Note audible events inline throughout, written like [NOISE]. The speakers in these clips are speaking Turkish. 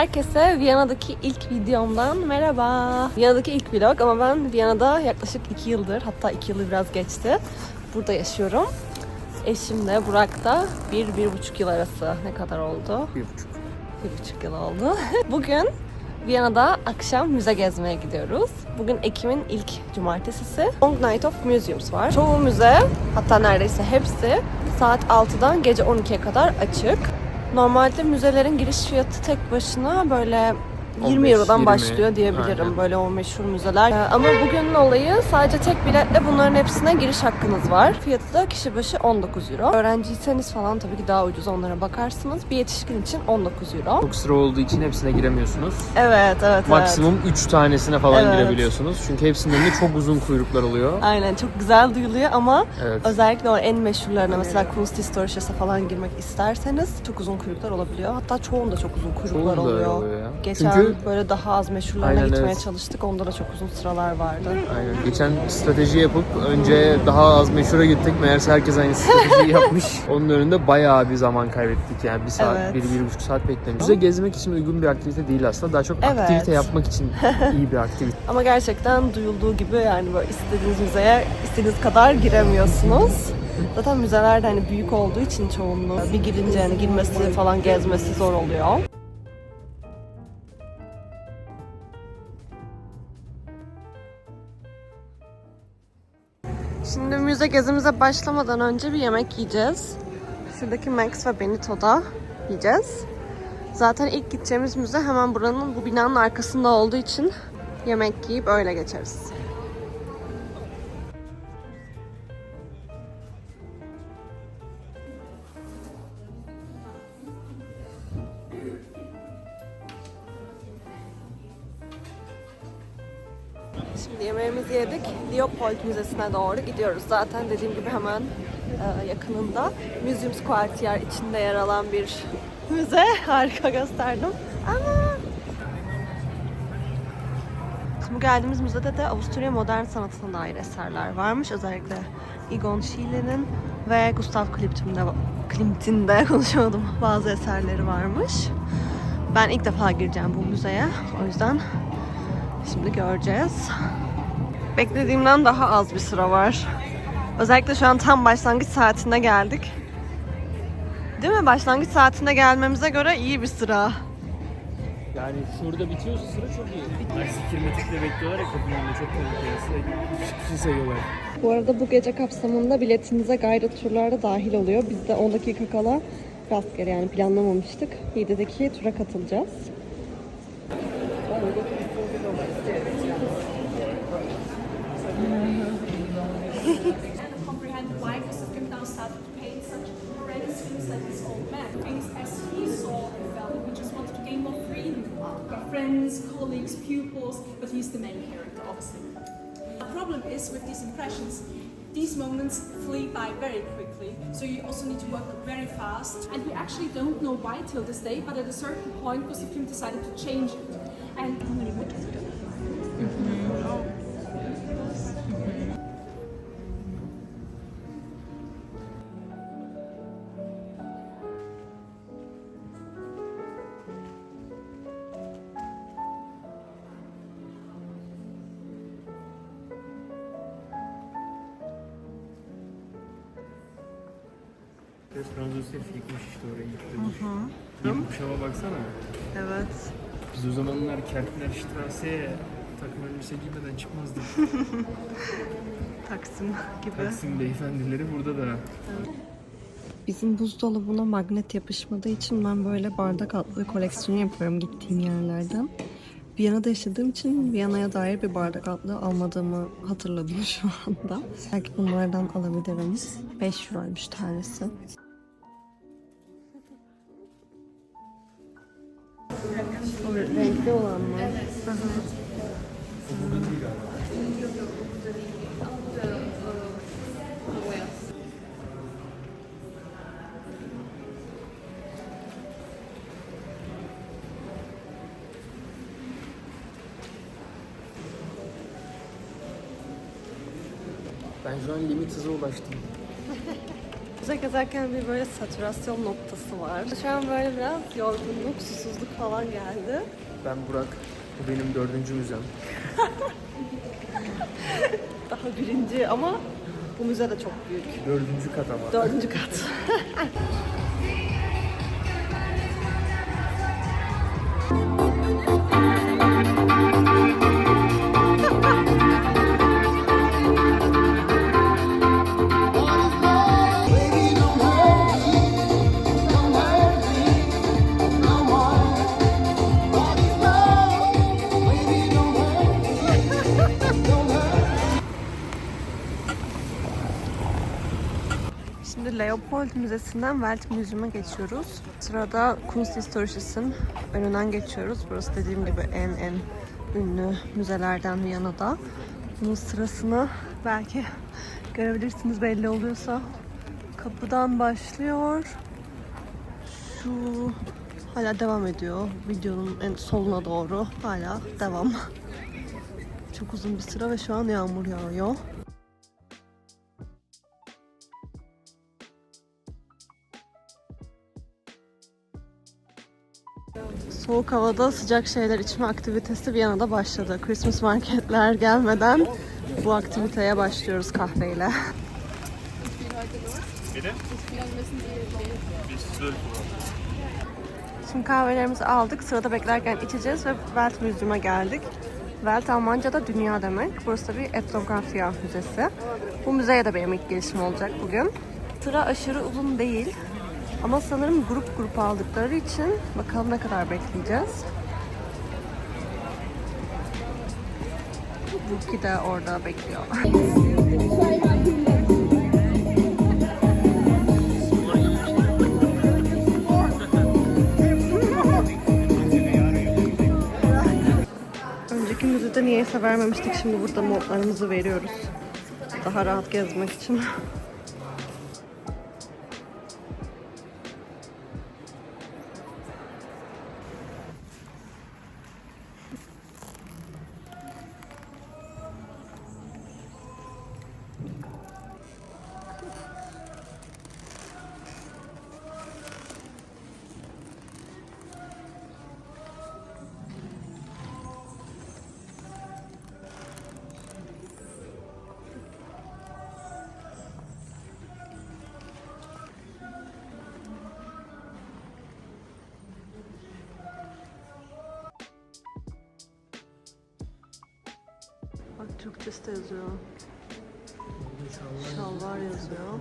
Herkese Viyana'daki ilk videomdan merhaba. Viyana'daki ilk vlog ama ben Viyana'da yaklaşık 2 yıldır hatta 2 yılı biraz geçti. Burada yaşıyorum. Eşim de Burak da 1-1,5 yıl arası ne kadar oldu? Bir buçuk. Bir buçuk yıl oldu. [LAUGHS] Bugün Viyana'da akşam müze gezmeye gidiyoruz. Bugün Ekim'in ilk cumartesisi. Long Night of Museums var. Çoğu müze, hatta neredeyse hepsi saat 6'dan gece 12'ye kadar açık. Normalde müzelerin giriş fiyatı tek başına böyle 20 15, Euro'dan 20. başlıyor diyebilirim Aynen. böyle o meşhur müzeler. Ee, Ama bugünün olayı sadece tek biletle bunların hepsine giriş hakkınız var. Fiyatı da kişi başı 19 Euro. Öğrenciyseniz falan tabii ki daha ucuz onlara bakarsınız. Bir yetişkin için 19 Euro. Çok sıra olduğu için hepsine giremiyorsunuz. Evet, evet, Maksimum 3 tanesine falan Evet. girebiliyorsunuz. Çünkü hepsinin önünde çok uzun kuyruklar oluyor. evet. Aynen çok güzel duyuluyor ama Evet. özellikle o en meşhurlarına mesela Kunsthistorische falan girmek isterseniz çok uzun kuyruklar olabiliyor. Hatta çoğunda çok uzun kuyruklar Çoğunda oluyor. oluyor ya. Geçen Çünkü böyle daha az meşhurlarına Aynen, gitmeye evet. çalıştık. Onda da çok uzun sıralar vardı. Aynen. Geçen strateji yapıp önce daha az meşhura gittik. Meğerse herkes aynı stratejiyi [LAUGHS] yapmış. Onun önünde bayağı bir zaman kaybettik. Yani bir saat, Evet. bir, bir buçuk saat beklemiş. Müze gezmek için uygun bir aktivite değil aslında. Daha çok Evet. aktivite yapmak için [LAUGHS] iyi bir aktivite. Ama gerçekten duyulduğu gibi yani böyle istediğiniz müzeye istediğiniz kadar giremiyorsunuz. Zaten müzeler de hani büyük olduğu için çoğunluğu bir girince yani girmesi falan gezmesi zor oluyor. Müze gezimize başlamadan önce bir yemek yiyeceğiz. Şuradaki Max ve Benito'da yiyeceğiz. Zaten ilk gideceğimiz müze hemen buranın bu binanın arkasında olduğu için yemek yiyip öyle geçeriz. Şimdi yemeğimizi yedik. Leopold Müzesi'ne doğru gidiyoruz. Zaten dediğim gibi hemen e, yakınında. Museums Quartier içinde yer alan bir müze. [LAUGHS] Harika gösterdim. Ama bu geldiğimiz müzede de Avusturya modern sanatına dair eserler varmış. Özellikle Egon Schiene'nin ve Gustav Klimt'in de, Klimt'in de [LAUGHS] konuşamadım bazı eserleri varmış. Ben ilk defa gireceğim bu müzeye. O yüzden şimdi göreceğiz. Beklediğimden daha az bir sıra var. Özellikle şu an tam başlangıç saatine geldik. Değil mi? Başlangıç saatine gelmemize göre iyi bir sıra. Yani şurada bitiyorsa sıra çok iyi. Ay sikirmetikle bekliyorlar ya kapının önünde çok ya. Sürekli sayıyorlar. Bu arada bu gece kapsamında biletinize guided turlar da dahil oluyor. Biz de 10 dakika kala rastgele yani planlamamıştık. 7'deki tura katılacağız. Comprehend why Klimt now started to paint such horrendous things like this old man. Things as he saw and felt, he just wanted to gain more freedom. Got friends, colleagues, pupils, but he's the main character, obviously. The problem is with these impressions, these moments flee by very quickly, so you also need to work very fast. And we actually don't know why till this day, but at a certain point, Klimt decided to change it. Biraz önce Fikmiş işte oraya gittim. Hı hı. Bir kuşama baksana. Evet. Biz o zamanlar Kertner Strasse'ye takım elbise giymeden çıkmazdık. [LAUGHS] Taksim gibi. Taksim beyefendileri burada da. Bizim buzdolabına magnet yapışmadığı için ben böyle bardak altlığı koleksiyonu yapıyorum gittiğim yerlerden. Viyana'da yaşadığım için Viyana'ya dair bir bardak altlığı almadığımı hatırladım [LAUGHS] şu anda. Belki bunlardan alabilirim. 5 euroymuş tanesi. O renkli olan mı? Ben şu an limit hıza ulaştım. Müze gezerken bir böyle satürasyon noktası var. Şu an böyle biraz yorgunluk, susuzluk falan geldi. Ben Burak. Bu benim dördüncü müzem. [LAUGHS] Daha birinci ama bu müze de çok büyük. Dördüncü kat ama. Dördüncü kat. [LAUGHS] Şimdi Leopold Müzesi'nden Welt Müziği'ne geçiyoruz. Sırada Kunsthistorisches önünden geçiyoruz. Burası dediğim gibi en en ünlü müzelerden Viyana'da. Bunun sırasını belki görebilirsiniz belli oluyorsa. Kapıdan başlıyor. Şu hala devam ediyor. Videonun en soluna doğru hala devam. Çok uzun bir sıra ve şu an yağmur yağıyor. Soğuk havada sıcak şeyler içme aktivitesi Viyana'da başladı. Christmas marketler gelmeden bu aktiviteye başlıyoruz kahveyle. Şimdi kahvelerimizi aldık. Sırada beklerken içeceğiz ve Welt Müziği'ne geldik. Welt Almanca'da dünya demek. Burası da bir etnografya müzesi. Bu müzeye de benim ilk gelişim olacak bugün. Sıra aşırı uzun değil. Ama sanırım grup grup aldıkları için bakalım ne kadar bekleyeceğiz. Burki de orada bekliyor. Önceki müzede niyeyse vermemiştik. Şimdi burada notlarımızı veriyoruz. Daha rahat gezmek için. Türkçesi de yazıyor. Şalvar yazıyor.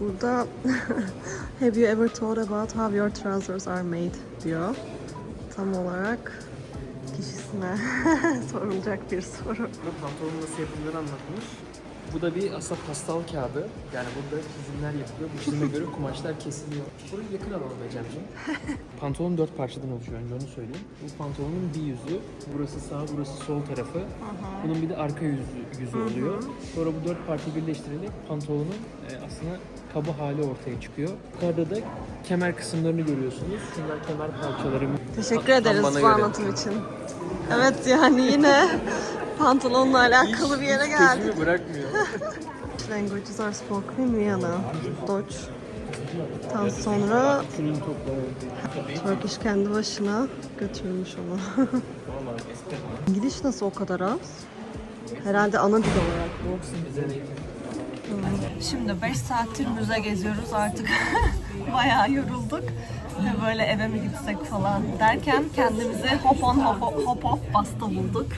Burada [LAUGHS] Have you ever thought about how your trousers are made diyor. Tam olarak kişisine [LAUGHS] sorulacak bir soru. Burada pantolonun nasıl yapıldığını anlatmış. Bu da bir aslında pastal kağıdı. Yani burada çizimler yapılıyor. Bu çizime göre kumaşlar kesiliyor. Burayı yakın alalım Ecem'ciğim. [LAUGHS] Pantolon dört parçadan oluşuyor önce onu söyleyeyim. Bu pantolonun bir yüzü, burası sağ, burası sol tarafı. Bunun bir de arka yüzü, yüzü oluyor. Sonra bu dört parça birleştirilerek pantolonun e, aslında kaba hali ortaya çıkıyor. Yukarıda da kemer kısımlarını görüyorsunuz. Şunlar kemer parçaları. Teşekkür ederiz bu anlatım için. Evet yani yine pantolonla alakalı bir yere geldik. Peşimi bırakmıyor. [LAUGHS] Languages are spoken in Vienna. Deutsch. Daha sonra. Turkish kendi başına götürmüş onu. [LAUGHS] İngiliz nasıl o kadar az? Herhalde ana dil olarak bu. Şimdi 5 saattir müze geziyoruz artık. [LAUGHS] Bayağı yorulduk. Ve böyle eve mi gitsek falan derken kendimizi hop on hop, hop off basta bulduk.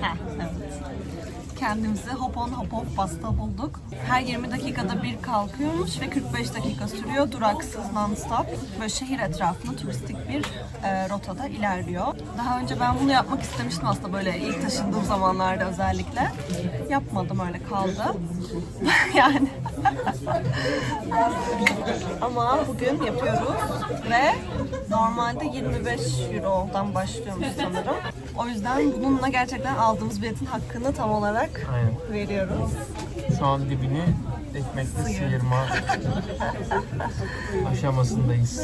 Heh, evet kendimizi hop on hop off basta bulduk. Her 20 dakikada bir kalkıyormuş ve 45 dakika sürüyor. Duraksız non-stop. Böyle şehir etrafında turistik bir e, rotada ilerliyor. Daha önce ben bunu yapmak istemiştim aslında böyle ilk taşındığım zamanlarda özellikle. Yapmadım öyle kaldı. [LAUGHS] yani. [LAUGHS] Ama bugün yapıyoruz ve normalde 25 Euro'dan başlıyormuş sanırım. O yüzden bununla gerçekten aldığımız biletin hakkını tam olarak Aynen. veriyoruz. Şu an dibini ekmekle sıyırma [LAUGHS] aşamasındayız.